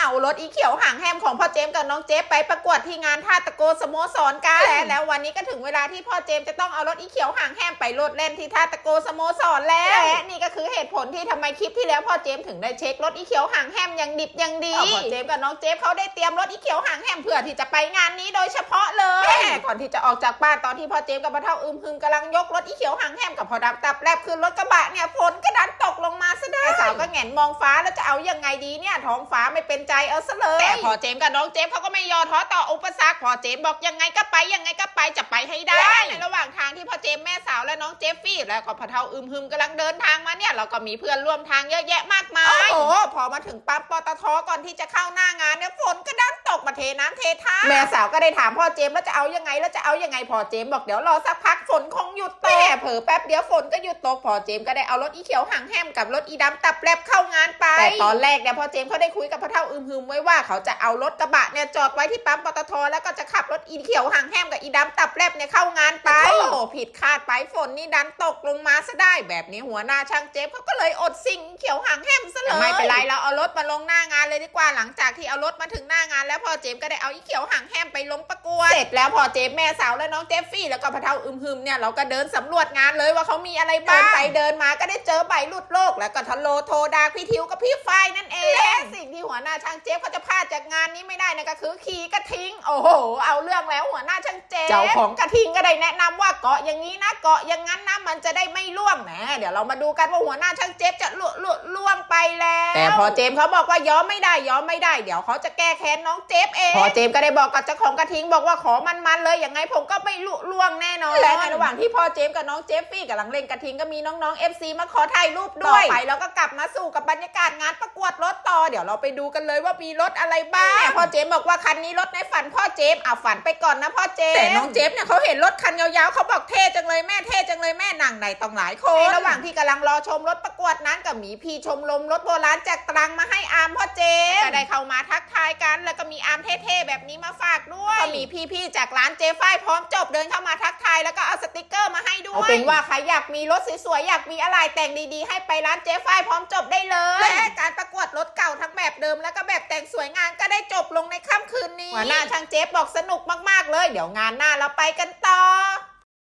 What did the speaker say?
เอารถอีเขียวห่างแฮมของพ่อเจมส์กับน้องเจฟไปประกวดที่งานท่าตะโกสโมสรกันและแล้ววันนี้ก็ถึงเวลาที่พ่อเจมส์จะต้องเอารถอีเขียวห่างแฮมไปโลดเล่นที่ท่าตะโกสโมสรแล้วและนี่ก็คือเหตุผลที่ทำไมคลิปที่แล้วพ่อเจมส์ถึงได้เช็ครถอีเขียวห่างแฮมอย่างดิบอย่างดีพ่อเจมส์กับน้องเจฟเขาได้เตรียมรถอีเขียวห่างแฮมเพื่อที่จะไปงานนี้โดยเฉพาะเลยแม่ ก่อนที่จะออกจากบ้านตอนที่พ่อเจมส์กับพ่อเท่าอึมฮึมกำลังยกรถอีเขียวห่างแฮมกับพ่อดำตับแลบขึ้นรถกระบะเนี่ยฝนก็ดันตกลงมาซะได้สาวก็แหงนมองฟ้าแล้วจะเอายังไงดีเนี่ยท้องฟ้าไม่เป็นใจเอาซะเลยแต่พอเจมส์กับน้องเจฟเขาก็ไม่ยอท้อต่ออุปสรรคพอเจมส์บอกยังไงก็ไปยังไงก็ไปจะไปให้ได้ในระหว่างทางที่พ่อเจมส์แม่สาวและน้องเจฟฟี่แล้วก็พ่อเท่าอึมฮึมกำลังเดินทางมาเนี่ยเราก็มีเพื่อนร่วมทางเยอะแยะมากมาย โอ้โหพอมาถึงปั๊มปตทก่อนที่จะเข้าหน้างานเนี่ยฝนก็ดันตกมาเทน้ำเทท่าแม่สาวก็ได้ถามพ่อเจมส์แล้วจะเอายังไงแล้วจะเอายังไงพ่อเจมส์บอกเดี๋ยวรอสักพักฝนคงหยุดตกแต่เผลอแป๊บเดียวฝนก็หยุดตกพ่อเจมส์ก็ได้เอารถอีเขียวห่างแฮมกับรถอีดำตับแลบเข้างานไปแต่ตอนแรกเนี่ยพ่อเจมส์เขาได้คุยกับพ่อเท่าอึมฮึมไว้ว่าเขาจะเอารถกระบะเนี่ยจอดไว้ที่ปั๊มปตทแล้วก็จะขับรถอีเขียวห่างแฮมกับอีดำตับแลบเนี่ยเข้างานไปโอ้โหผิดคาดไปฝนนี่ดันตกลงมาซะได้ แบบนี้หัวหน้าช่างเจฟเขาก็เลยอดสิ่งเขียวห่างแฮมซะเลยไม่เป็นไรเราเอารถมาลงหน้างานเลยดีกว่าหลังจากที่เอารถมาถึงหน้างาน แล้วพ่อเจมส์ก็ได้เอาอีเขียวห่างแฮมไปลงป ระกวดเสร็จแล้วพอเจมส์แม่สาวและน้องเจฟฟี่แล้วก็พ่อเท่าอึมฮึมเนี่ยเราก็เดินสำรวจงานเลยว่าเขามีอะไรบ้างเดินไปเดินมาก็ได้เจอใบหลุดโลก แล้วก็ทะโลโทรดาพี่ทิวกับพี่ไฟายนั่นเองและสิ่งที่หัวหน้าช่างเจฟเขาจะพลาดจากงานนี้ไม่ได้นะก็คือขี่กระทิงโอ้โหเอาเรื่องแล้วหัวหน้าช่างเจฟเจ้าของกระทิงก็ได้แนะนำว่าเกาะอย่างนี้นะเกาะอย่างนั้นนะมันจะได้ไม่ล่วงแหมเดี๋ยวเรามาดูกันว่าหัวหน้าช่างเจฟจะล่วงล่วงล่วงไปแล้ว แต่พอเจมส์เขาบอกว่ายอมไม่ได้ยอมไม่ได้ เดี๋ยวเขาจะแก้แค้นน้องเจฟเองพอเจมส์ก็ได้บอกกับเจ้าของกระทิงบอกว่าขอมันๆเลยอย่างไงผมก็ไม่ลุล่วงแน่นอนและในระหว่างที่พ่อเจมส์กับน้องเจฟฟี่กำลังเล่นกระทิงก็มีน้องๆ FC มาขอถ่ายรูปด้วย ต่อไปเราก็กลับมาสู่กับบรรยากาศงานประกวดรถต่อ เดี๋ยวเราไปดูกันเลยว่ามีรถอะไรบ้างพ่อเจมส์บอกว่าคันนี้รถในฝันพ่อเจมส์เอาฝันไปก่อนนะพ่อเจมส์แต่น้องเจฟเนี่ยเขาเห็นรถคันยาวๆเขาบอกเท่จังเลยแม่เท่จังเลยแม่หนังในต้องหลายคนในระหว่างที่กำลังรอชมรถประกวดนั้นก็มีพี่ชมรมรถโบราณจากตรังมาให้อาร์มพ่อเจมส์ก็ได้เข้ามาทักทายกัน แล้วก็มีอาร์มเท่ๆแบบนี้มาฝากด้วยก็มีพี่ๆจากร้านเจฝ้ายพร้อมจบเดินเข้ามาทักทายแล้วก็เอาสติกเกอร์มาให้ด้วย เอาเป็นว่าใครอยากมีรถสวยๆอยากมีอะไรแต่งดีๆ ให้ไปร้านเจฝ้ายพร้อมจบได้เลยและการประกวดรถเก่าทั้งแบบเดิม แล้วก็แบบแต่งสวยงามก็ได้จบลงในค่ำคืนนี้หัวหน้าช่างเจฟบอกสนุกมากๆเลย เดี๋ยวงานหน้าเราไปกันต่อ